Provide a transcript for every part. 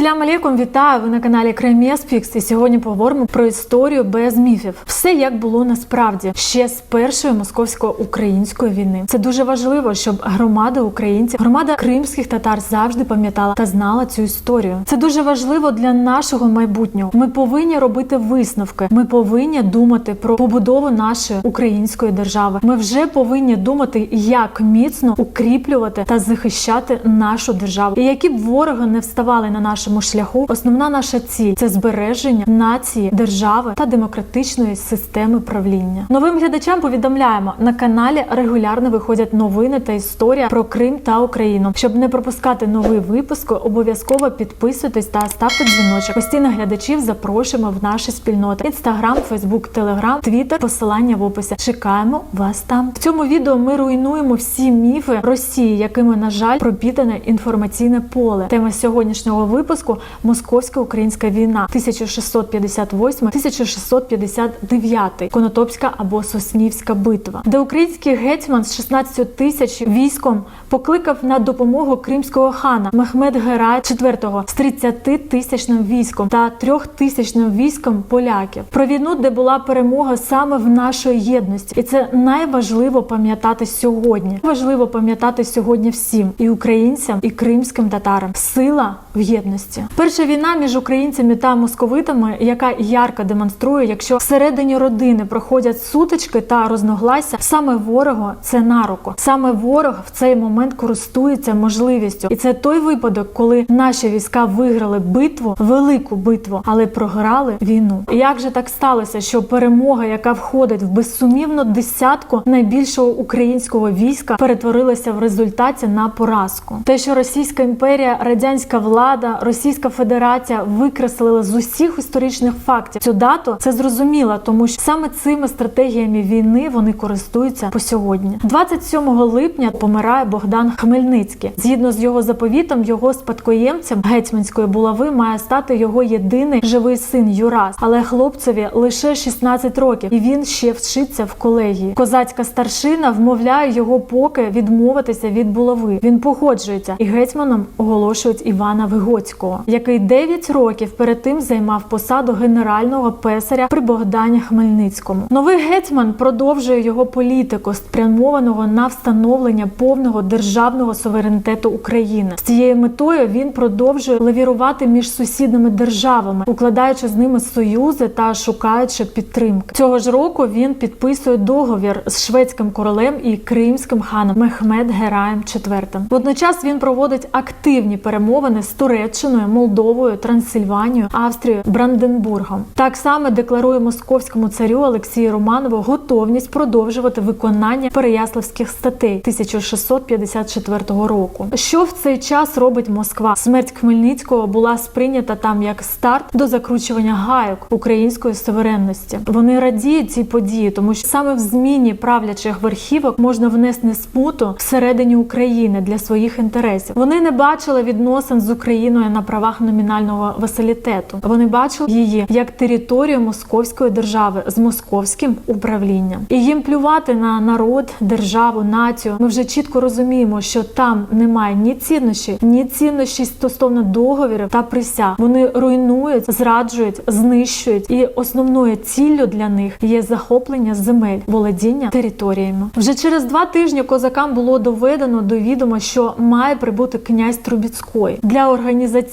Ассаляму алейкум, вітаю! Ви на каналі Кремєспікс і сьогодні поговоримо про історію без міфів. Все як було насправді ще з першої московсько-української війни. Це дуже важливо, щоб громада українців, громада кримських татар завжди пам'ятала та знала цю історію. Це дуже важливо для нашого майбутнього. Ми повинні робити висновки. Ми повинні думати про побудову нашої української держави. Ми вже повинні думати, як міцно укріплювати та захищати нашу державу. І які б вороги не вставали на нашому шляху, основна наша ціль це збереження нації, держави та демократичної системи правління. Новим глядачам повідомляємо на каналі регулярно виходять новини та історія про Крим та Україну. Щоб не пропускати новий випуск, обов'язково підписуйтесь та ставте дзвіночок. Постійно глядачів запрошуємо в наші спільноти: інстаграм, фейсбук, телеграм, твіттер, посилання в описі. Чекаємо вас там. В цьому відео ми руйнуємо всі міфи Росії, якими на жаль пропітане інформаційне поле. Тема сьогоднішнього випуску московсько-українська війна 1658-1659, Конотопська або Соснівська битва, де український гетьман з 16 тисяч військом покликав на допомогу кримського хана Мехмед Герай IV з 30 тисячним військом та трьохтисячним військом поляків. Про війну, де була перемога саме в нашої єдності, і це найважливо пам'ятати сьогодні. Важливо пам'ятати сьогодні всім і українцям, і кримським татарам. Сила в єдності. Перша війна між українцями та московитами, яка ярко демонструє, якщо всередині родини проходять сутички та розноглася, саме ворогу це на руку. Саме ворог в цей момент користується можливістю, і це той випадок, коли наші війська виграли битву, велику битву, але програли війну. Як же так сталося, що перемога, яка входить в безсумнівну десятку найбільшого українського війська, перетворилася в результаті на поразку? Те, що Російська імперія, радянська влада, Російська Федерація викреслили з усіх історичних фактів цю дату, це зрозуміло, тому що саме цими стратегіями війни вони користуються по сьогодні. 27 липня помирає Богдан Хмельницький. Згідно з його заповітом, його спадкоємцем гетьманської булави має стати його єдиний живий син Юрас. Але хлопцеві лише 16 років, і він ще вчиться в колегії. Козацька старшина вмовляє його поки відмовитися від булави. Він погоджується, і гетьманом оголошують Івана Вигоцького, який 9 років перед тим займав посаду генерального песаря при Богдані Хмельницькому. Новий гетьман продовжує його політику, спрямованого на встановлення повного державного суверенітету України. З цією метою він продовжує лавірувати між сусідними державами, укладаючи з ними союзи та шукаючи підтримки. Цього ж року він підписує договір з шведським королем і кримським ханом Мехмед Гераєм IV. Водночас він проводить активні перемовини з Туреччиною, Молдовою, Трансильванією, Австрією, Бранденбургом. Так само декларує московському царю Олексію Романову готовність продовжувати виконання Переяславських статей 1654 року. Що в цей час робить Москва? Смерть Хмельницького була сприйнята там як старт до закручування гайок української суверенності. Вони радіють цій події, тому що саме в зміні правлячих верхівок можна внести смуту всередині України для своїх інтересів. Вони не бачили відносин з Україною на правах номінального васалітету. Вони бачили її як територію московської держави з московським управлінням, і їм плювати на народ, державу, націю. Ми вже чітко розуміємо, що там немає ні цінності, ні цінності стосовно договірів та присяг. Вони руйнують, зраджують, знищують, і основною ціллю для них є захоплення земель, володіння територіями. Вже через два тижні козакам було доведено до відома, що має прибути князь Трубіцький для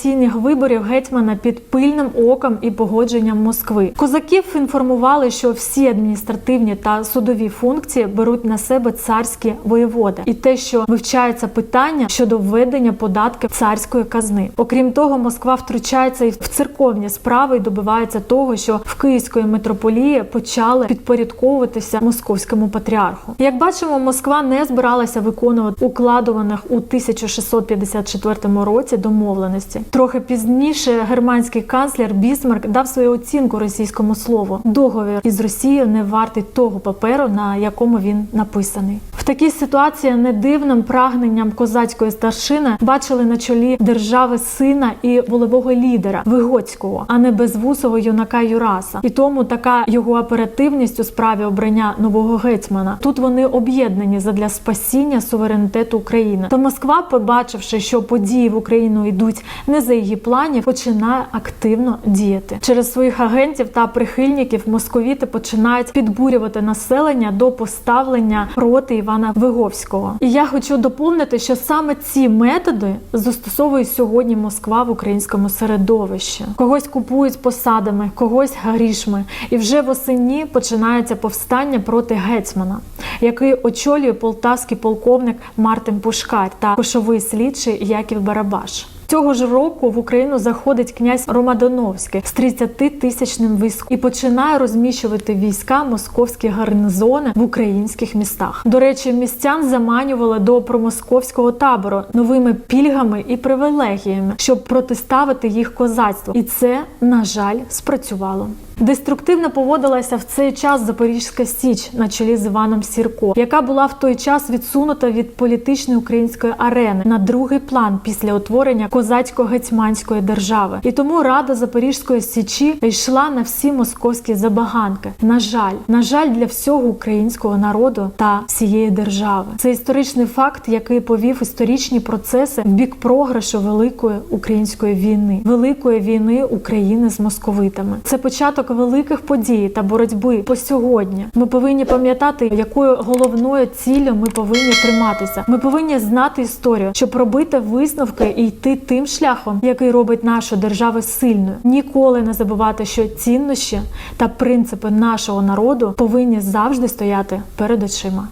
організаційних виборів гетьмана під пильним оком і погодженням Москви. Козаків інформували, що всі адміністративні та судові функції беруть на себе царські воєводи, і те, що вивчається питання щодо введення податків царської казни. Окрім того, Москва втручається і в церковні справи і добивається того, що в Київської митрополії почали підпорядковуватися московському патріарху. Як бачимо, Москва не збиралася виконувати укладуваних у 1654 році домовленості. Трохи пізніше германський канцлер Бісмарк дав свою оцінку російському слову. Договір із Росією не вартий того паперу, на якому він написаний. В такій ситуації не дивним прагненням козацької старшини бачили на чолі держави сина і волевого лідера Вигоцького, а не безвусого юнака Юраса. І тому така його оперативність у справі обрання нового гетьмана. Тут вони об'єднані задля спасіння суверенітету України. Та Москва, побачивши, що події в Україну йдуть не не за її планів починає активно діяти. Через своїх агентів та прихильників московіти починають підбурювати населення до поставлення проти Івана Виговського. І я хочу доповнити, що саме ці методи застосовує сьогодні Москва в українському середовищі. Когось купують посадами, когось грішми. І вже восені починається повстання проти гетьмана, який очолює полтавський полковник Мартин Пушкар та кошовий слідчий Яків Барабаш. Цього ж року в Україну заходить князь Ромадоновський з 30 тисячним військом і починає розміщувати війська московські гарнізони в українських містах. До речі, містян заманювали до промосковського табору новими пільгами і привілегіями, щоб протиставити їх козацтву. І це, на жаль, спрацювало. Деструктивно поводилася в цей час Запорізька Січ на чолі з Іваном Сірко, яка була в той час відсунута від політичної української арени на другий план після утворення козацько-гетьманської держави. І тому Рада Запорізької Січі йшла на всі московські забаганки. На жаль, на жаль, для всього українського народу та всієї держави. Це історичний факт, який повів історичні процеси в бік програшу великої української війни, великої війни України з московитами. Це початок великих подій та боротьби по сьогодні. Ми повинні пам'ятати, якою головною ціллю ми повинні триматися. Ми повинні знати історію, щоб робити висновки і йти тим шляхом, який робить нашу державу сильною. Ніколи не забувати, що цінності та принципи нашого народу повинні завжди стояти перед очима.